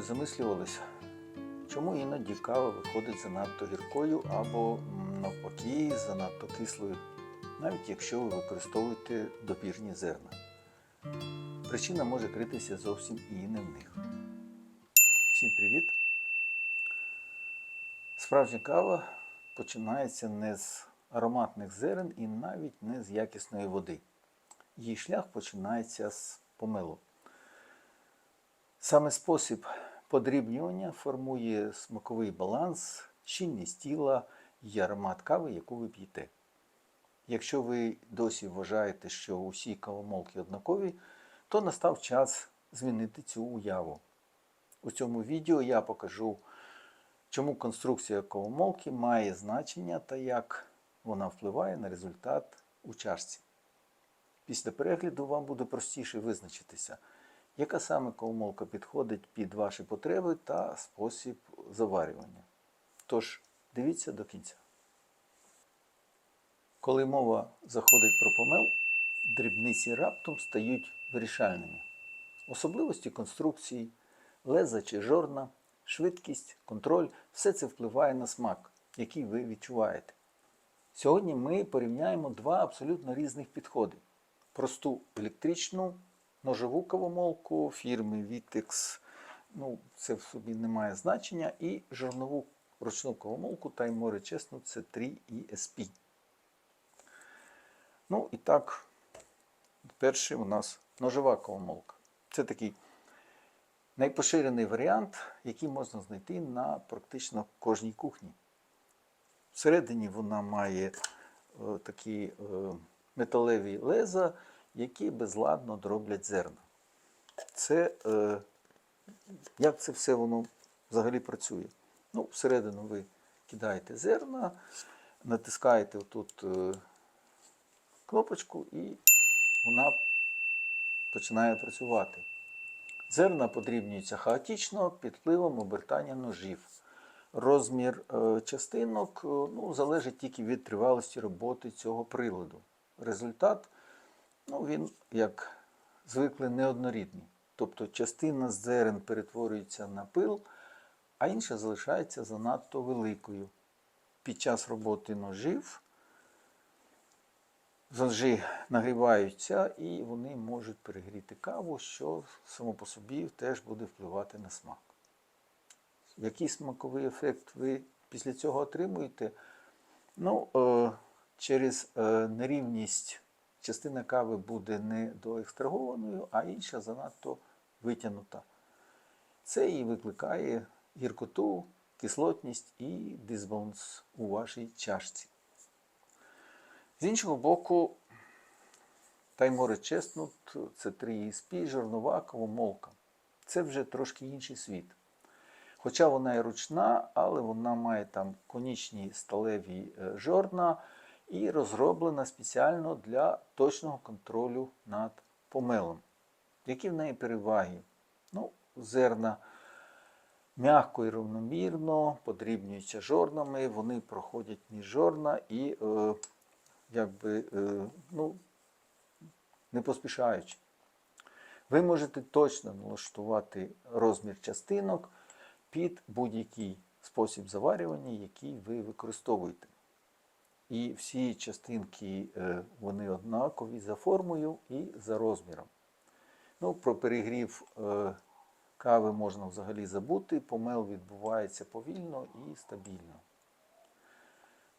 замислювалися, чому іноді кава виходить занадто гіркою або навпаки занадто кислою, навіть якщо ви використовуєте допірні зерна. Причина може критися зовсім і не в них. Всім привіт! Справжня кава починається не з ароматних зерен і навіть не з якісної води. Її шлях починається з помилу. Саме спосіб подрібнювання формує смаковий баланс, щільність тіла і аромат кави, яку ви п'єте. Якщо ви досі вважаєте, що усі кавомолки однакові, то настав час змінити цю уяву. У цьому відео я покажу, чому конструкція кавомолки має значення та як вона впливає на результат у чашці. Після перегляду вам буде простіше визначитися, яка саме кавомолка підходить під ваші потреби та спосіб заварювання. Тож, дивіться до кінця. Коли мова заходить про помел, дрібниці раптом стають вирішальними. Особливості конструкції, леза чи жорна, швидкість, контроль все це впливає на смак, який ви відчуваєте. Сьогодні ми порівняємо два абсолютно різних підходи: просту електричну ножову кавомолку фірми Vitex, ну, це в собі не має значення, і жорнову ручну кавомолку Таймори Чесно C3 ESP. Ну і так, перший у нас ножова кавомолка. Це такий найпоширений варіант, який можна знайти на практично кожній кухні. Всередині вона має е, такі е, металеві леза, які безладно дроблять зерна. Це, е, як це все воно взагалі працює? Ну, всередину ви кидаєте зерна, натискаєте тут е, кнопочку і вона починає працювати. Зерна подрібнюються хаотично під впливом обертання ножів. Розмір е, частинок е, ну, залежить тільки від тривалості роботи цього приладу. Результат, ну, він, як звикли, неоднорідний. Тобто частина зерен перетворюється на пил, а інша залишається занадто великою. Під час роботи ножів ножі нагріваються і вони можуть перегріти каву, що само по собі теж буде впливати на смак. Який смаковий ефект ви після цього отримуєте? Ну, е, через е, нерівність частина кави буде не доекстрагованою, а інша занадто витягнута. Це і викликає гіркоту, кислотність і дисбаланс у вашій чашці. З іншого боку, таймори чеснут, це 3 ESP, жорнова кавомолка. Це вже трошки інший світ. Хоча вона і ручна, але вона має там конічні сталеві е, жорна і розроблена спеціально для точного контролю над помелом. Які в неї переваги? Ну, зерна м'яко і рівномірно, подрібнюються жорнами, вони проходять між жорна і е, якби, е, ну, не поспішаючи. Ви можете точно налаштувати розмір частинок під будь-який спосіб заварювання, який ви використовуєте. І всі частинки е, вони однакові за формою і за розміром. Ну, Про перегрів е, кави можна взагалі забути, помел відбувається повільно і стабільно.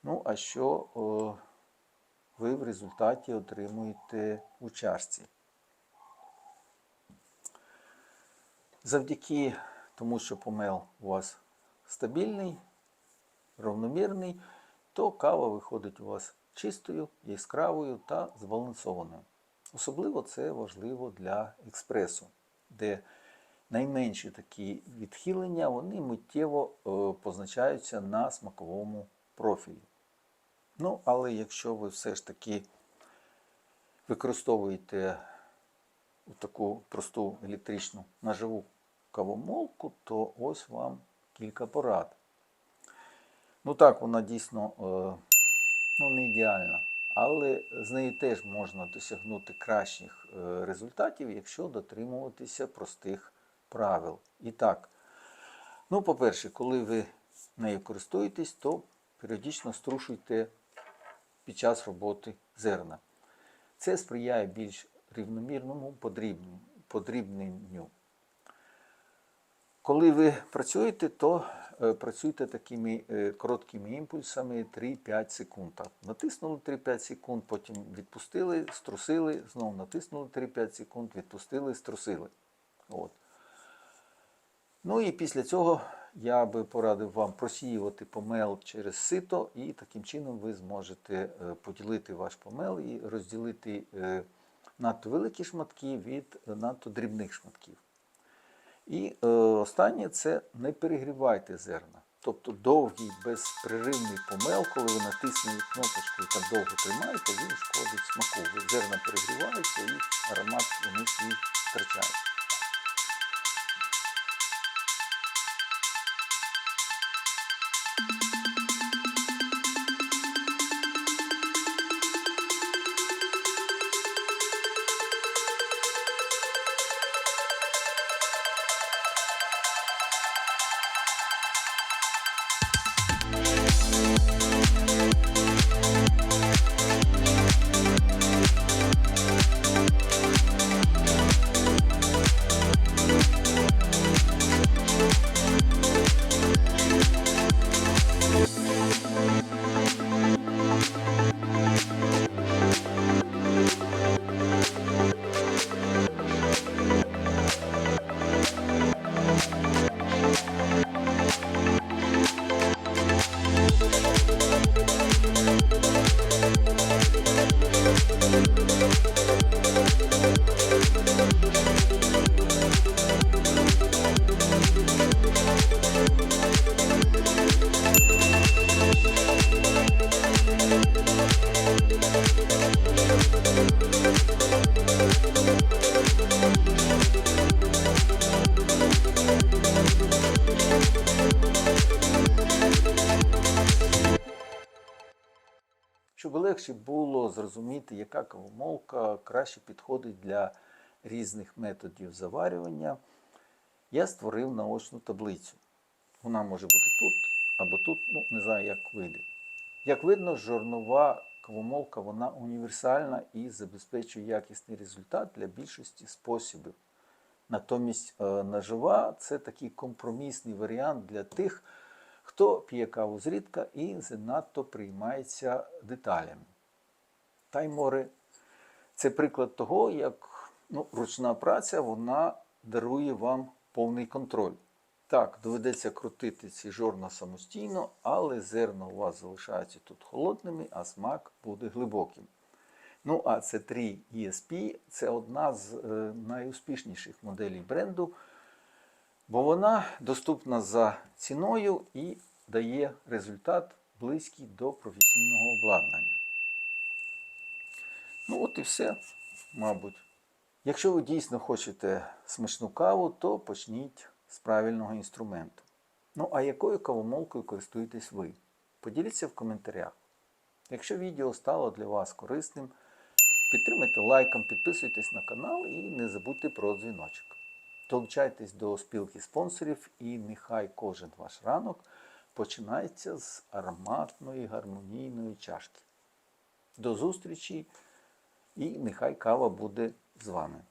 Ну, а що е, ви в результаті отримуєте у чашці? Завдяки тому, що помел у вас стабільний, равномірний, то кава виходить у вас чистою, яскравою та збалансованою. Особливо це важливо для експресу, де найменші такі відхилення вони миттєво е, позначаються на смаковому профілі. Ну, але якщо ви все ж таки використовуєте таку просту електричну ножову кавомолку, то ось вам кілька порад. Ну так, вона дійсно е, ну, не ідеальна, але з нею теж можна досягнути кращих е, результатів, якщо дотримуватися простих правил. І так, Ну, по-перше, коли ви нею користуєтесь, то періодично струшуйте під час роботи зерна. Це сприяє більш рівномірному подрібненню-. Коли ви працюєте, то працюйте такими е, короткими імпульсами 3-5 секунд. Натиснули 3-5 секунд, потім відпустили, струсили, знову натиснули 3-5 секунд, відпустили, струсили. От. Ну і після цього я би порадив вам просіювати помел через сито, і таким чином ви зможете е, поділити ваш помел і розділити е, надто великі шматки від е, надто дрібних шматків. І е, останнє це не перегрівайте зерна. Тобто довгий безпреривний помел, коли ви натиснули кнопочку і так довго тримаєте, він шкодить смаку. Зерна перегріваються і аромат у них і втрачають. Щоб легше було зрозуміти, яка кавомолка краще підходить для різних методів заварювання, я створив наочну таблицю. Вона може бути тут або тут, ну не знаю, як вийде. Як видно, жорнова кавомолка вона універсальна і забезпечує якісний результат для більшості способів. Натомість е, ножова це такий компромісний варіант для тих, хто п'є каву зрідка і занадто приймається деталями. Таймори це приклад того, як ну, ручна праця вона дарує вам повний контроль. Так, доведеться крутити ці жорна самостійно, але зерна у вас залишаються тут холодними, а смак буде глибоким. Ну, а C3 ESP це одна з е, найуспішніших моделей бренду, бо вона доступна за ціною і дає результат близький до професійного обладнання. Ну, от і все, мабуть. Якщо ви дійсно хочете смачну каву, то почніть з правильного інструменту. Ну, а якою кавомолкою користуєтесь ви? Поділіться в коментарях. Якщо відео стало для вас корисним, підтримайте лайком, підписуйтесь на канал і не забудьте про дзвіночок. Долучайтесь до спілки спонсорів і нехай кожен ваш ранок починається з ароматної гармонійної чашки. До зустрічі і нехай кава буде з вами.